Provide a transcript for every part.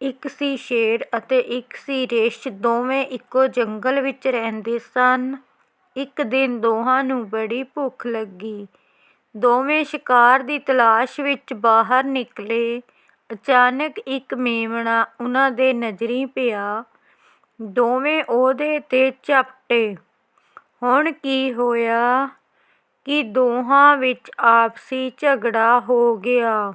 ਇੱਕ ਸੀ ਸ਼ੇਰ ਅਤੇ ਇੱਕ ਸੀ ਰਿੱਛ ਦੋਵੇਂ ਇੱਕੋ ਜੰਗਲ ਵਿੱਚ ਰਹਿੰਦੇ ਸਨ। ਇੱਕ ਦਿਨ ਦੋਹਾਂ ਨੂੰ ਬੜੀ ਭੁੱਖ ਲੱਗੀ। ਦੋਵੇਂ ਸ਼ਿਕਾਰ ਦੀ ਤਲਾਸ਼ ਵਿੱਚ ਬਾਹਰ ਨਿਕਲੇ। ਅਚਾਨਕ ਇੱਕ ਮੇਮਣਾ ਉਹਨਾਂ ਦੇ ਨਜ਼ਰੀਂ ਪਿਆ। ਦੋਵੇਂ ਉਹਦੇ 'ਤੇ ਝਪਟੇ। ਹੁਣ ਕੀ ਹੋਇਆ ਕਿ ਦੋਹਾਂ ਵਿੱਚ ਆਪਸੀ ਝਗੜਾ ਹੋ ਗਿਆ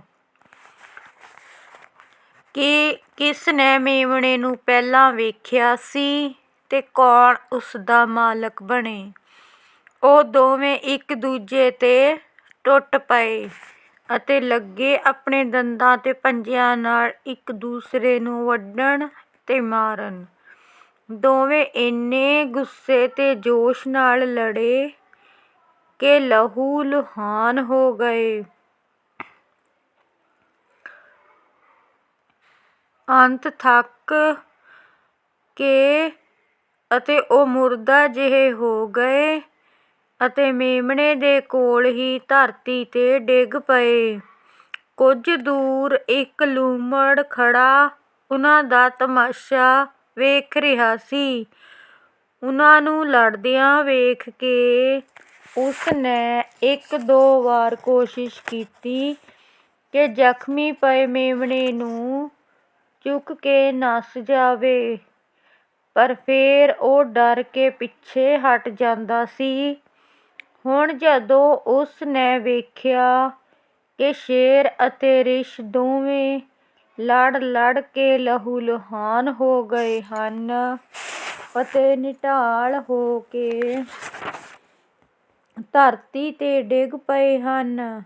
ਕਿ ਕਿਸ ਨੇ ਮੇਮਣੇ ਨੂੰ ਪਹਿਲਾਂ ਵੇਖਿਆ ਸੀ ਤੇ ਕੌਣ ਉਸਦਾ ਮਾਲਕ ਬਣੇ। ਉਹ ਦੋਵੇਂ ਇੱਕ ਦੂਜੇ 'ਤੇ ਟੁੱਟ ਪਏ ਅਤੇ ਲੱਗੇ ਆਪਣੇ ਦੰਦਾਂ ਤੇ ਪੰਜਿਆਂ ਨਾਲ ਇੱਕ ਦੂਸਰੇ ਨੂੰ ਵੱਢਣ ਤੇ ਮਾਰਨ। ਦੋਵੇਂ ਏਨੇ ਗੁੱਸੇ ਤੇ ਜੋਸ਼ ਨਾਲ ਲੜੇ ਕਿ ਲਹੂ-ਲੁਹਾਨ ਹੋ ਗਏ। ਅੰਤ ਥੱਕ ਕੇ ਅਤੇ ਉਹ ਮੁਰਦਾ ਜਿਹੇ ਹੋ ਗਏ ਅਤੇ ਮੇਮਣੇ ਦੇ ਕੋਲ ਹੀ ਧਰਤੀ 'ਤੇ ਡਿੱਗ ਪਏ। ਕੁਝ ਦੂਰ ਇੱਕ ਲੂੰਮੜ ਖੜ੍ਹਾ ਉਹਨਾਂ ਦਾ ਤਮਾਸ਼ਾ ਵੇਖ ਰਿਹਾ ਸੀ। ਉਹਨਾਂ ਨੂੰ ਲੜਦਿਆਂ ਵੇਖ ਕੇ ਉਸ ਨੇ ਇੱਕ-ਦੋ ਵਾਰ ਕੋਸ਼ਿਸ਼ ਕੀਤੀ ਕਿ ਜ਼ਖ਼ਮੀ ਪਏ ਮੇਮਣੇ ਨੂੰ ਚੁੱਕ ਕੇ ਨੱਸ ਜਾਵੇ, ਪਰ ਫੇਰ ਉਹ ਡਰ ਕੇ ਪਿੱਛੇ ਹਟ ਜਾਂਦਾ ਸੀ। ਹੁਣ ਜਦੋਂ ਉਸ ਨੇ ਵੇਖਿਆ ਕਿ ਸ਼ੇਰ ਅਤੇ ਰਿੱਛ ਦੋਵੇਂ ਲੜ-ਲੜ ਕੇ ਲਹੂ-ਲੁਹਾਨ ਹੋ ਗਏ ਹਨ ਅਤੇ ਨਿਟਾਲ ਹੋ ਕੇ ਧਰਤੀ 'ਤੇ ਡਿੱਗ ਪਏ ਹਨ,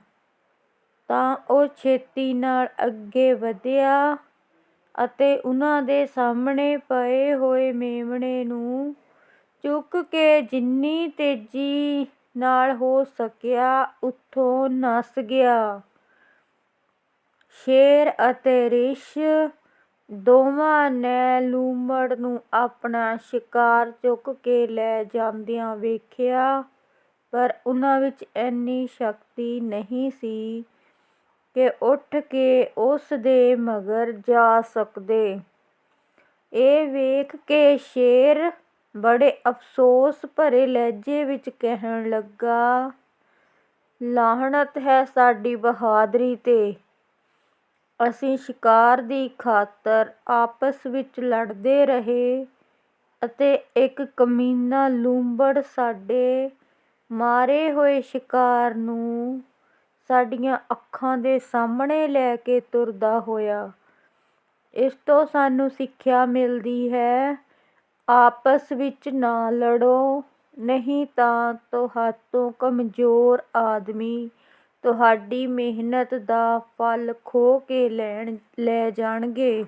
ਤਾਂ ਉਹ ਛੇਤੀ ਨਾਲ ਅੱਗੇ ਵਧਿਆ ਅਤੇ ਉਨ੍ਹਾਂ ਦੇ ਸਾਹਮਣੇ ਪਏ ਹੋਏ ਮੇਮਣੇ ਨੂੰ ਚੁੱਕ ਕੇ ਜਿੰਨੀ ਤੇਜ਼ੀ ਨਾਲ ਹੋ ਸਕਿਆ ਉੱਥੋਂ ਨੱਸ ਗਿਆ। ਸ਼ੇਰ ਅਤੇ ਰਿੱਛ ਦੋਵਾਂ ਨੇ ਲੂੰਮੜ ਨੂੰ ਆਪਣਾ ਸ਼ਿਕਾਰ ਚੁੱਕ ਕੇ ਲੈ ਜਾਂਦਿਆਂ ਵੇਖਿਆ, ਪਰ ਉਨ੍ਹਾਂ ਵਿੱਚ ਏਨੀ ਸ਼ਕਤੀ ਨਹੀਂ ਸੀ ਕਿ ਉੱਠ ਕੇ ਉਸ ਦੇ ਮਗਰ ਜਾ ਸਕਦੇ। ਇਹ ਵੇਖ ਕੇ ਸ਼ੇਰ ਬੜੇ ਅਫ਼ਸੋਸ ਭਰੇ ਲਹਿਜੇ ਵਿੱਚ ਕਹਿਣ ਲੱਗਾ, ਲਾਹਣਤ ਹੈ ਸਾਡੀ ਬਹਾਦਰੀ 'ਤੇ! ਅਸੀਂ ਸ਼ਿਕਾਰ ਦੀ ਖ਼ਾਤਰ ਆਪਸ ਵਿੱਚ ਲੜਦੇ ਰਹੇ ਅਤੇ ਇੱਕ ਕਮੀਨਾ ਲੂੰਬੜ ਸਾਡੇ ਮਾਰੇ ਹੋਏ ਸ਼ਿਕਾਰ ਨੂੰ ਸਾਡੀਆਂ ਅੱਖਾਂ ਦੇ ਸਾਹਮਣੇ ਲੈ ਕੇ ਤੁਰਦਾ ਹੋਇਆ। ਇਸ ਤੋਂ ਸਾਨੂੰ ਸਿੱਖਿਆ ਮਿਲਦੀ ਹੈ, ਆਪਸ ਵਿੱਚ ਨਾ ਲੜੋ, ਨਹੀਂ ਤਾਂ ਤੁਹਾਤੋਂ ਕਮਜ਼ੋਰ ਆਦਮੀ ਤੁਹਾਡੀ ਮਿਹਨਤ ਦਾ ਫਲ ਖੋਹ ਕੇ ਲੈਣ ਲੈ ਜਾਣਗੇ।"